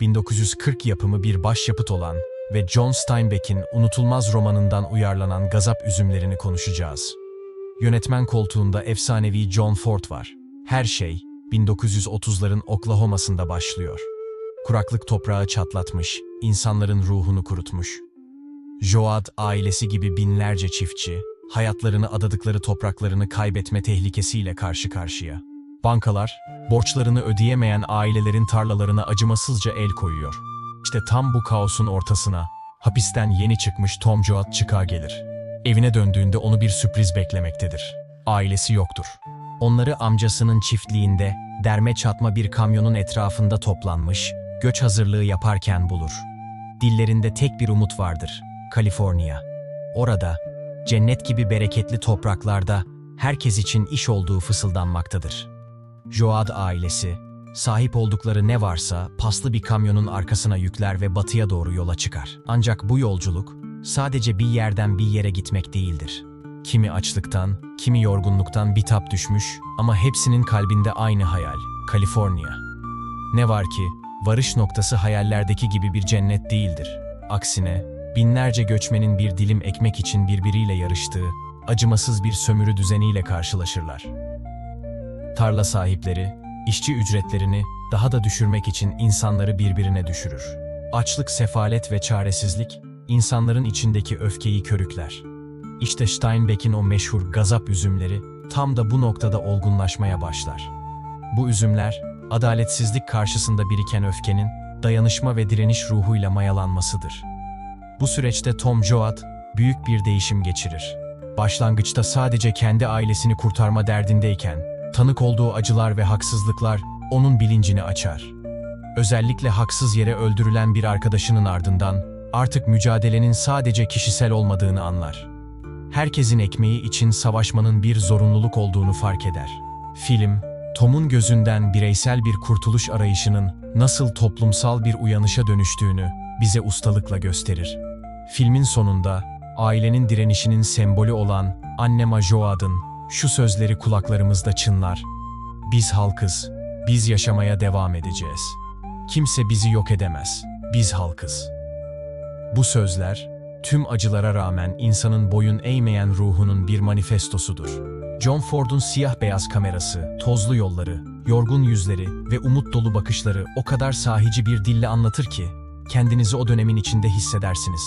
1940 yapımı bir başyapıt olan ve John Steinbeck'in unutulmaz romanından uyarlanan Gazap Üzümlerini konuşacağız. Yönetmen koltuğunda efsanevi John Ford var. Her şey 1930'ların Oklahoma'sında başlıyor. Kuraklık toprağı çatlatmış, insanların ruhunu kurutmuş. Joad ailesi gibi binlerce çiftçi, hayatlarını adadıkları topraklarını kaybetme tehlikesiyle karşı karşıya. Bankalar, borçlarını ödeyemeyen ailelerin tarlalarına acımasızca el koyuyor. İşte tam bu kaosun ortasına, hapisten yeni çıkmış Tom Joad çıkığa gelir. Evine döndüğünde onu bir sürpriz beklemektedir. Ailesi yoktur. Onları amcasının çiftliğinde, derme çatma bir kamyonun etrafında toplanmış, göç hazırlığı yaparken bulur. Dillerinde tek bir umut vardır, Kaliforniya. Orada, cennet gibi bereketli topraklarda herkes için iş olduğu fısıldanmaktadır. Joad ailesi, sahip oldukları ne varsa paslı bir kamyonun arkasına yükler ve batıya doğru yola çıkar. Ancak bu yolculuk sadece bir yerden bir yere gitmek değildir. Kimi açlıktan, kimi yorgunluktan bitap düşmüş ama hepsinin kalbinde aynı hayal, Kaliforniya. Ne var ki, varış noktası hayallerdeki gibi bir cennet değildir. Aksine, binlerce göçmenin bir dilim ekmek için birbiriyle yarıştığı, acımasız bir sömürü düzeniyle karşılaşırlar. Tarla sahipleri, işçi ücretlerini daha da düşürmek için insanları birbirine düşürür. Açlık, sefalet ve çaresizlik, insanların içindeki öfkeyi körükler. İşte Steinbeck'in o meşhur gazap üzümleri tam da bu noktada olgunlaşmaya başlar. Bu üzümler, adaletsizlik karşısında biriken öfkenin, dayanışma ve direniş ruhuyla mayalanmasıdır. Bu süreçte Tom Joad büyük bir değişim geçirir. Başlangıçta sadece kendi ailesini kurtarma derdindeyken, tanık olduğu acılar ve haksızlıklar onun bilincini açar. Özellikle haksız yere öldürülen bir arkadaşının ardından artık mücadelenin sadece kişisel olmadığını anlar. Herkesin ekmeği için savaşmanın bir zorunluluk olduğunu fark eder. Film, Tom'un gözünden bireysel bir kurtuluş arayışının nasıl toplumsal bir uyanışa dönüştüğünü bize ustalıkla gösterir. Filmin sonunda ailenin direnişinin sembolü olan Anne Joad'ın şu sözleri kulaklarımızda çınlar. Biz halkız, biz yaşamaya devam edeceğiz. Kimse bizi yok edemez, biz halkız. Bu sözler, tüm acılara rağmen insanın boyun eğmeyen ruhunun bir manifestosudur. John Ford'un siyah beyaz kamerası, tozlu yolları, yorgun yüzleri ve umut dolu bakışları o kadar sahici bir dille anlatır ki, kendinizi o dönemin içinde hissedersiniz.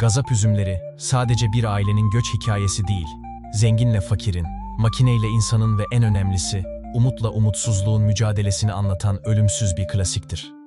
Gazap üzümleri sadece bir ailenin göç hikayesi değil, zenginle fakirin, makineyle insanın ve en önemlisi, umutla umutsuzluğun mücadelesini anlatan ölümsüz bir klasiktir.